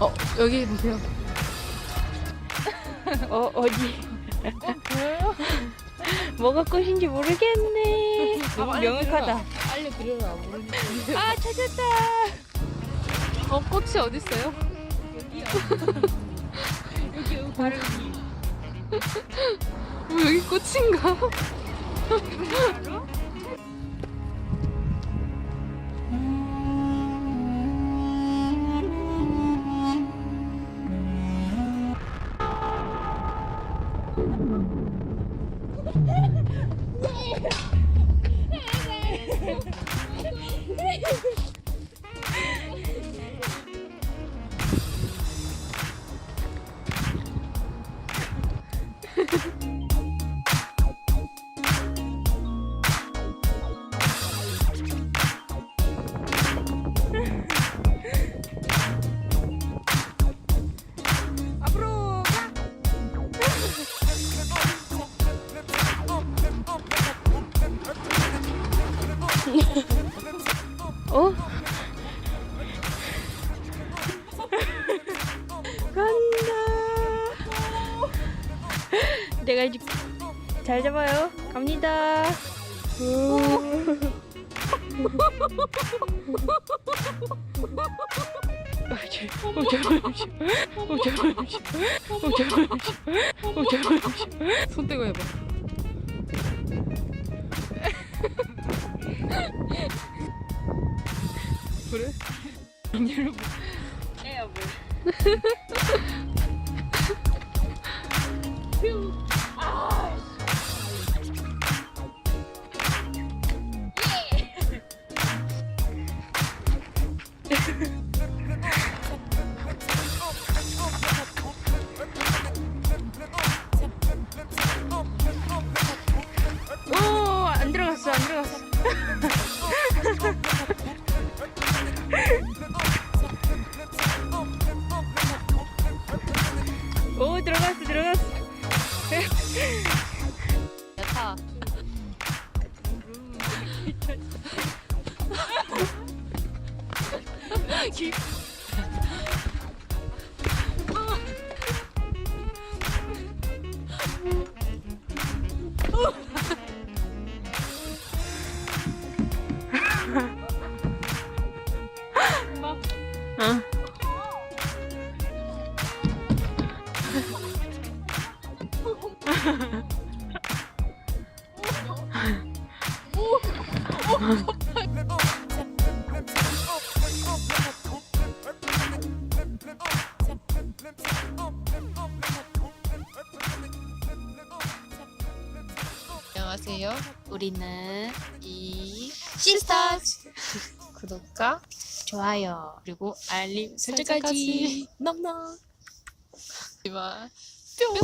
어 여기 보세요. 어 어디? 뭐가 꽃인지 모르겠네. 너무 명확하다. 알려드려라. 아 찾았다. 어 꽃이 어디 있어요? 여기 여기 바로 여기. 어, 여기 꽃인가? 앞으 로 어? 간다. 내가 이제 잘 잡아요. 갑니다. 오. 어, 저- 어. 어. 손 떼고 해봐. 그래? 여러분. 에어 물. 들어갔어, 들어갔어. 야타. 안녕하세요. 우리는 이 시스타즈 구독과 좋아요 그리고 알림 설정까지. 넘넘 이만 뿅.